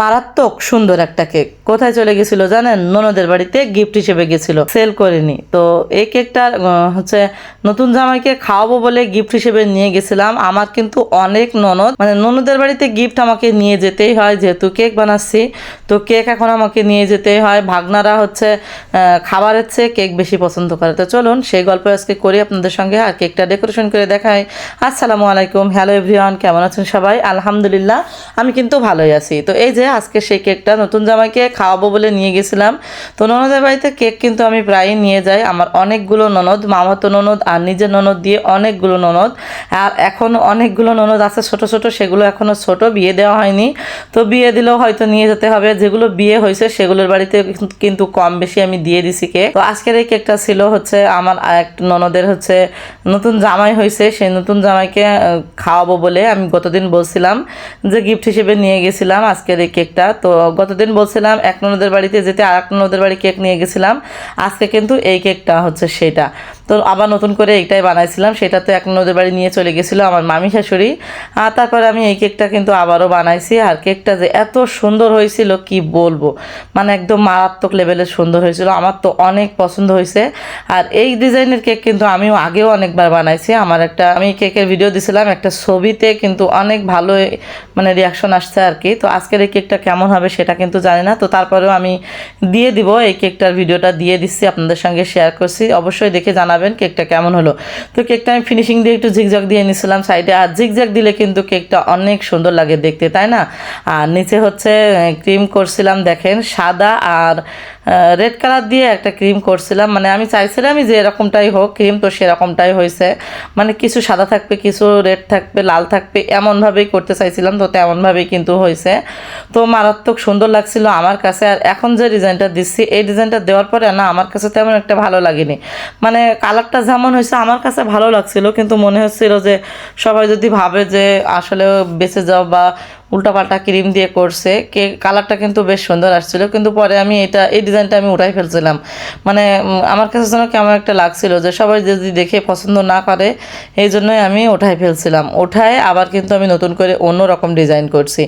মারাত্মক সুন্দর একটা কেক। কোথায় চলে গেছিল জানেন? ননদের বাড়িতে গিফট হিসেবে গেছিল। সেল করেনি। তো এই কেকটা হচ্ছে নতুন জামাইকে খাওয়াবো বলে গিফট হিসেবে নিয়ে গেছিলাম। আমার কিন্তু অনেক ননদ মানে ননদের বাড়িতে গিফট আমাকে নিয়ে যেতেই হয়, যেহেতু কেক বানাচ্ছি। তো কেক এখন আমাকে নিয়ে যেতেই হয়। ভাগনারা হচ্ছে খাবারের চেয়ে কেক বেশি পছন্দ করে। তো চলুন সেই গল্প আজকে করি আপনাদের সঙ্গে আর কেকটা ডেকোরেশন করে দেখাই। আসসালামু আলাইকুম। হ্যালো এভরিওয়ান কেমন আছেন সবাই? আলহামদুলিল্লাহ, আমি কিন্তু ভালোই আছি। তো এই যে আজকে সেই কেকটা নতুন জামাইকে খাওয়াবো বলে নিয়ে গেছিলাম। তো ননদের বাড়িতে কেক কিন্তু আমি প্রায়ই নিয়ে যাই। আমার অনেকগুলো ননদ, মামাতো ননদ আর নিজের ননদ দিয়ে অনেকগুলো ননদ। আর এখনও অনেকগুলো ননদ আছে, ছোট ছোট, সেগুলো এখনও ছোট, বিয়ে দেওয়া হয়নি। তো বিয়ে দিলেও হয়তো নিয়ে যেতে হবে। যেগুলো বিয়ে হয়েছে সেগুলোর বাড়িতে কিন্তু- কিন্তু কম বেশি আমি দিয়ে দিছি কেক। তো আজকের এই কেকটা ছিল হচ্ছে আমার এক ননদের হচ্ছে নতুন জামাই হয়েছে। সেই নতুন জামাইকে খাওয়াবো বলে আমি গতদিন বলছিলাম যে গিফট হিসেবে নিয়ে গেছিলাম। আজকের এই কেকটা। তো গতদিন বলছিলাম, এক ননদের বাড়িতে যেতে আর এক ননদের বাড়ি কেক নিয়ে গেছিলাম। আজকে কিন্তু এই কেকটা হচ্ছে সেটা। তো আবার নতুন করে এইটাই বানাইছিলাম সেটা তো এক ননদের বাড়ি নিয়ে চলে গেছিল আমার মামি শাশুড়ি। আর তারপরে আমি এই কেকটা কিন্তু আবারও বানাইছি, আর কেকটা যে এত সুন্দর হয়েছিল, কি বলব? মানে একদম মারাত্মক লেভেলের সুন্দর হয়েছিল, আমার তো অনেক পছন্দ হয়েছে। আর এই ডিজাইনের কেক কিন্তু আমিও আগেও অনেকবার বানাইছি, আমার একটা আমি কেকের ভিডিও দিছিলাম, একটা ছবিতে কিন্তু অনেক ভালো মানে রিয়াকশন আসছে আর কি। তো আজকের এই কেকটা কেমন হবে সেটা কিন্তু জানি না, তো তারপরেও আমি দিয়ে দিব, এই কেকটার ভিডিওটা দিয়ে দিচ্ছি, আপনাদের সঙ্গে শেয়ার করছি। অবশ্যই দেখে জানাবেন। কেকটা কেমন হলো? তো কেকটা আমি ফিনিশিং দিয়ে একটু ঝিকঝাক দিয়ে নিয়েছিলাম সাইডে আর ঝিকঝাক দিলে কিন্তু কেকটা অনেক সুন্দর লাগে দেখতে, তাই না? আর নিচে হচ্ছে ক্রিম করছিলাম, দেখেন, সাদা আর রেড কালার দিয়ে একটা ক্রিম করছিলাম। মানে আমি চাইছিলামই যে এরকমটাই হোক ক্রিম তো সেরকমটাই হয়েছে। মানে কিছু সাদা থাকবে, কিছু রেড থাকবে, লাল থাকবে, এমনভাবেই করতে চাইছিলাম, তো তেমনভাবেই কিন্তু হয়েছে। তো মারাত্মক সুন্দর লাগছিল আমার কাছে। আর এখন যে ডিজাইনটা দিচ্ছি, এই ডিজাইনটা দেওয়ার পরে না, আমার কাছে তেমন একটা ভালো লাগেনি। মানে কালারটা যেমন হয়েছে, আমার কাছে ভালো লাগছিল, কিন্তু মনে হচ্ছিল যে সবাই যদি ভাবে যে আসলে বেঁচে যাও বা উল্টাপাল্টা ক্রিম দিয়ে করছে। কে, কালারটা কিন্তু বেশ সুন্দর আসছিল, কিন্তু পরে আমি এটা, এই ডিজাইনটা আমি উঠাই ফেলছিলাম। মানে আমার কাছে যেন কেমন একটা লাগছিল যে সবাই যদি দেখে পছন্দ না করে, এই জন্যই আমি উঠাই ফেলছিলাম। উঠায় আবার কিন্তু আমি নতুন করে অন্য রকম ডিজাইন করছি।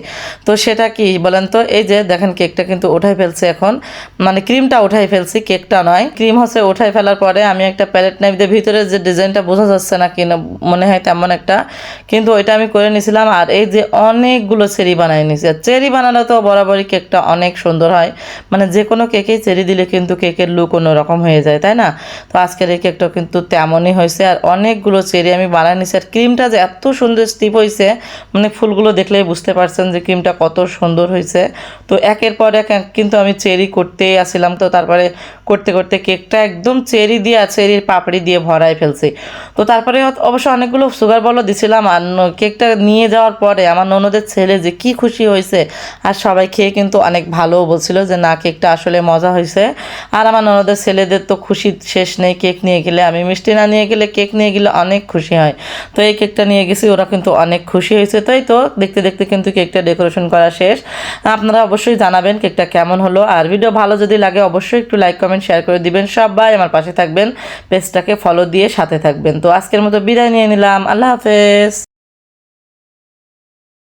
তো সেটা কি বলেন তো? এই যে দেখেন, কেকটা কিন্তু উঠাই ফেলছে এখন। মানে ক্রিমটা উঠাই ফেলছি, কেকটা নয়। ক্রিম হচ্ছে উঠাই ফেলার পরে আমি একটা প্যালেট নাইফ দিয়ে ভিতরে যে ডিজাইনটা বোঝা যাচ্ছে না কিনা, মনে হয় তেমন একটা। কিন্তু ওইটা আমি করে নিয়েছিলাম আর এই যে অনেকগুলো চেরি বানাই নিয়েছি আর চেরি বানালে তো বরাবরই কেকটা অনেক সুন্দর হয়। মানে যে কোনো কেকেই চেরি দিলে কিন্তু কেকের লুক অন্যরকম হয়ে যায়, তাই না? তো আজকের এই কেকটাও কিন্তু তেমনই হয়েছে আর অনেকগুলো চেরি আমি বানাই নিয়েছি আর ক্রিমটা যে এত সুন্দর স্টিপ হয়েছে মানে ফুলগুলো দেখলেই বুঝতে পারছেন যে ক্রিমটা কত সুন্দর হয়েছে তো একের পর এক কিন্তু আমি চেরি করতেই আসছিলাম তো তারপরে করতে করতে কেকটা একদম চেরি দিয়ে আর চেরির পাপড়ি দিয়ে ভরাই ফেলছি। তো তারপরে অবশ্য অনেকগুলো সুগার বলও দিছিলাম আর কেকটা নিয়ে যাওয়ার পরে আমার ননদের ছেলে যে কি খুশি হয়েছে। আর সবাই খেয়ে কিন্তু অনেক ভালো বলছিল যে, না, কেকটা আসলে মজা হয়েছে। আর আমার ননদের ছেলেদের তো খুশি শেষ নেই, কেক নিয়ে গেলে। আমি মিষ্টি না নিয়ে গেলে, কেক নিয়ে গেলে অনেক খুশি হয়। তো এই কেকটা নিয়ে গেছি, ওরা কিন্তু অনেক খুশি হয়েছে। তাই তো, দেখতে দেখতে কিন্তু কেকটা ডেকোরেশন করা শেষ। আপনারা অবশ্যই জানাবেন কেকটা কেমন হলো। আর ভিডিও ভালো যদি লাগে, অবশ্যই একটু লাইক, কমেন্ট, শেয়ার করে দিবেন। সবাই আমার পাশে থাকবেন, পেজটাকে ফলো দিয়ে সাথে থাকবেন। তো আজকের মতো বিদায় নিয়ে নিলাম। আল্লাহ হাফেজ।